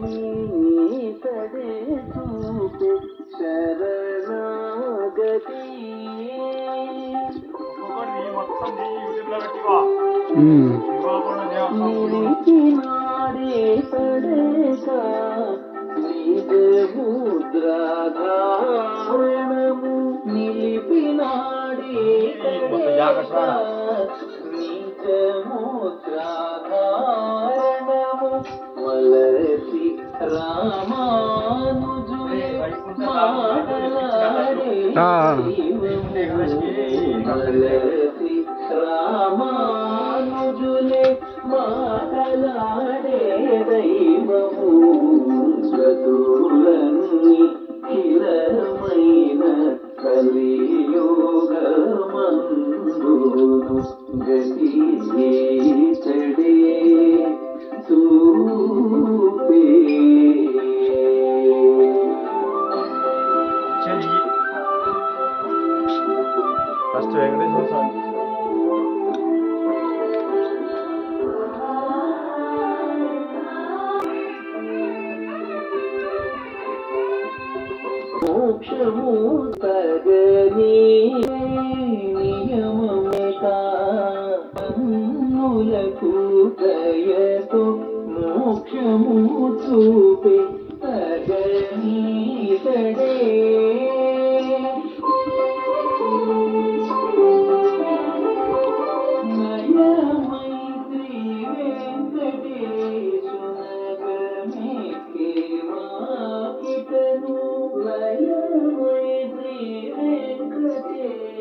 నీతడే చూపే శరణాగతి దేవస్థానం నిలిచినాడే తడేక నిజ ముద్రాధారణము నిలిపినాడే తడేక నిజ ముద్రాధారణము రామానుజులే మాట్లాడే దైవము చతులన్నీ కిరమైన కలియోగమందును గతి 라스트 여행을 해서 항상 오, 최후 빠르니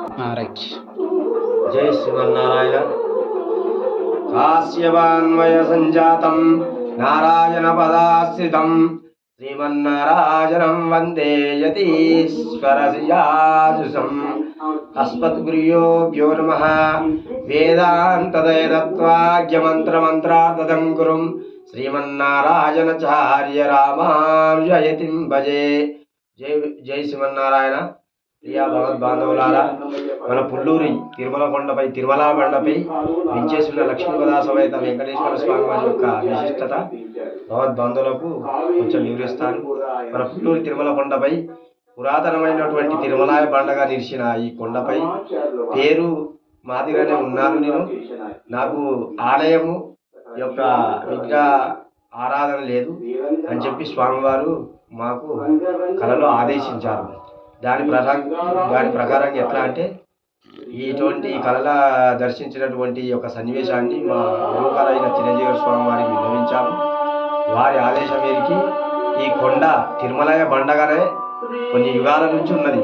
రైట్ జై శ్రీమన్నారాయణ. కాశ్యవాన్వయ సంజాతం నారాయణ పదాశ్రితం. శ్రీమన్నారాయణం వందే యతీశ్వరసియాజుసం అస్మద్గురుయోభ్యో నమ వేదాంతదయతత్వాగ్యమంత్రమంత్రార్థం గురుం శ్రీమన్నారాయణచార్య రామాంజయతిం భజే. జై జై శ్రీమన్నారాయణ. ప్రియా భగవద్ బాంధవులారా మన పుల్లూరి తిరుమల కొండపై తిరుమల బండపై విచ్చేసిన లక్ష్మీపదా సమేత వెంకటేశ్వర స్వామి వారి యొక్క విశిష్టత భగవద్ బాంధవులకు కొంచెం వివరిస్తాను మన పుల్లూరి తిరుమల కొండపై పురాతనమైనటువంటి తిరుమలాయ బండగా నిలిచిన ఈ కొండపై పేరు మాదిరిగానే ఉన్నాను నేను. నాకు ఆలయము యొక్క విగ్రహ ఆరాధన లేదు అని చెప్పి స్వామివారు మాకు కళలో ఆదేశించారు. దాని ప్రకారం దాని ప్రకారం ఎట్లా అంటే ఇటువంటి కళల దర్శించినటువంటి యొక్క సన్నివేశాన్ని మా గురువుగారైన చిరంజీవి స్వామి వారికి విన్నవించాము. వారి ఆదేశం మేరకు ఈ కొండ తిరుమలయ బండగానే కొన్ని యుగాల నుంచి ఉన్నది.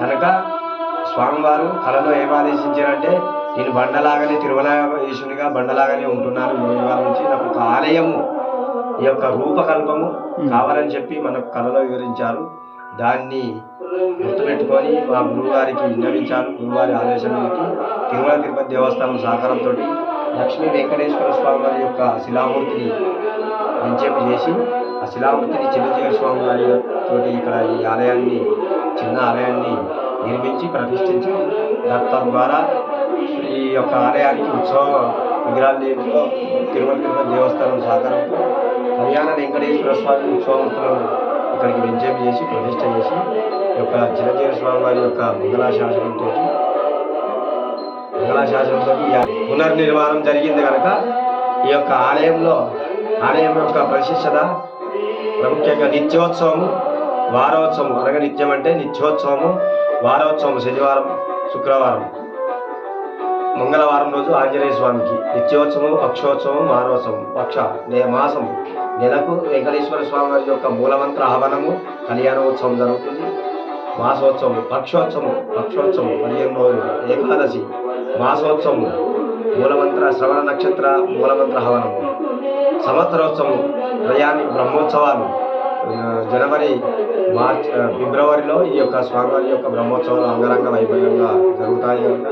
కనుక స్వామివారు కళలో ఏం ఆదేశించారంటే నేను బండలాగానే తిరుమల ఈశ్వరునిగా బండలాగానే ఉంటున్నాను. ఈ యుగాల నుంచి నాకు ఒక ఆలయము ఈ యొక్క రూపకల్పము కావాలని చెప్పి మనకు కళలో వివరించారు. దాన్ని గుర్తుపెట్టుకొని మా గురువు గారికి విన్నవించాను గురువారి ఆదేశం తిరుమల తిరుపతి దేవస్థానం సహకారంతో లక్ష్మీ వెంకటేశ్వర స్వామి వారి యొక్క శిలామూర్తిని వించేపు చేసి ఆ శిలామూర్తిని చిరంజీవి స్వామి వారి తోటి ఇక్కడ ఈ ఆలయాన్ని చిన్న ఆలయాన్ని నిర్మించి ప్రతిష్ఠించి తద్వారా ఈ యొక్క ఆలయానికి ఉత్సవ విగ్రహాలయంలో తిరుమల తిరుపతి దేవస్థానం సహకారంతో కళ్యాణ వెంకటేశ్వర స్వామి ఉత్సవమూర్తులను ఇక్కడికి విజయం చేసి ప్రతిష్ట చేసి ఈ యొక్క చిరంజీవి స్వామి వారి యొక్క మంగళాశాసనంతో మంగళాశాసనంతో ఈ పునర్నిర్మాణం జరిగింది కనుక ఈ యొక్క ఆలయంలో ఆలయం యొక్క ప్రతిష్టత ప్రాముఖ్యంగా నిత్యోత్సవము వారోత్సవం అనగా నిత్యం అంటే నిత్యోత్సవము వారోత్సవం శనివారం శుక్రవారం మంగళవారం రోజు ఆంజనేయ స్వామికి. నిత్యోత్సవం పక్షోత్సవం వారోత్సవం పక్ష నే మాసం నెలకు వెంకటేశ్వర స్వామి వారి యొక్క మూలమంత్ర ఆహ్వానము కళ్యాణోత్సవం జరుగుతుంది. మాసోత్సవం పక్షోత్సవం పక్షోత్సవం పదిహేను రోజులు ఏకాదశి మాసోత్సవం మూలమంత్ర శ్రవణ నక్షత్ర మూలమంత్ర హవనము. సంవత్సరోత్సవం ప్రయాణి బ్రహ్మోత్సవాలు. జనవరి మార్చ్ ఫిబ్రవరిలో ఈ యొక్క స్వామివారి యొక్క బ్రహ్మోత్సవాలు అంగరంగ వైభవంగా జరుగుతాయి కనుక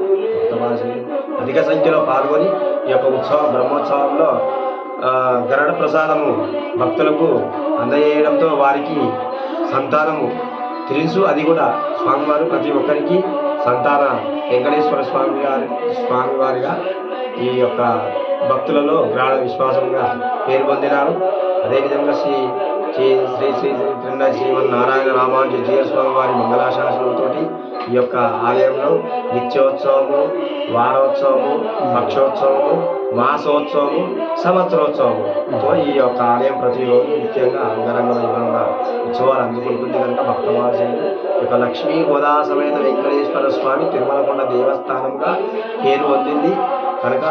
అధిక సంఖ్యలో పాల్గొని ఈ యొక్క ఉత్సవ బ్రహ్మోత్సవంలో గరుడ ప్రసాదము భక్తులకు అందజేయడంతో వారికి సంతానము తెలుసు అది కూడా స్వామివారు ప్రతి ఒక్కరికి సంతాన వెంకటేశ్వర స్వామి గారి స్వామివారిగా ఈ యొక్క భక్తులలో గాఢ విశ్వాసంగా పేరు పొందినారు అదేవిధంగా శ్రీ శ్రీ శ్రీ శ్రీ శ్రీ త్రిన్న శ్రీమన్నారాయణ రామానుజ జీవస్వామి వారి మంగళాశాసనంతో ఈ యొక్క ఆలయంలో నిత్యోత్సవము వారోత్సవము పక్షోత్సవము మాసోత్సవము సంవత్సరోత్సవముతో ఈ యొక్క ఆలయం ప్రతిరోజు ముఖ్యంగా అంగరంగ వైభవంగా ఉత్సవాలు అందుకుంటుంది కనుక భక్తవాసులు ఇక యొక్క లక్ష్మీ గోదా సమేత వెంకటేశ్వర స్వామి తిరుమలకొండ దేవస్థానంగా పేరు పొందింది. కనుక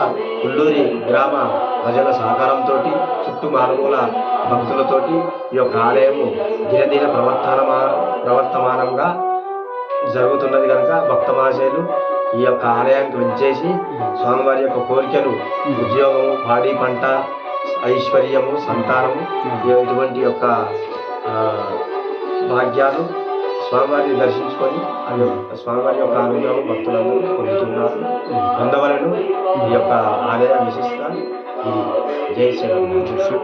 ఉల్లూరి గ్రామ ప్రజల సహకారంతో చుట్టూ మారుమూల భక్తులతోటి ఈ యొక్క ఆలయము దినదిన ప్రవర్తన ప్రవర్తమానంగా జరుగుతున్నది కనుక భక్త మహాశయులు ఈ యొక్క ఆలయానికి వచ్చేసి స్వామివారి యొక్క కోరికలు ఉద్యోగము పాడి పంట ఐశ్వర్యము సంతానము ఇటువంటి యొక్క భాగ్యాలు స్వామివారిని దర్శించుకొని స్వామివారి యొక్క అనుగ్రహం భక్తులందరూ పొందుతున్నారు. పొందవలను ఈ యొక్క ఆలయ విశిష్ట జై శ్రీరామ్.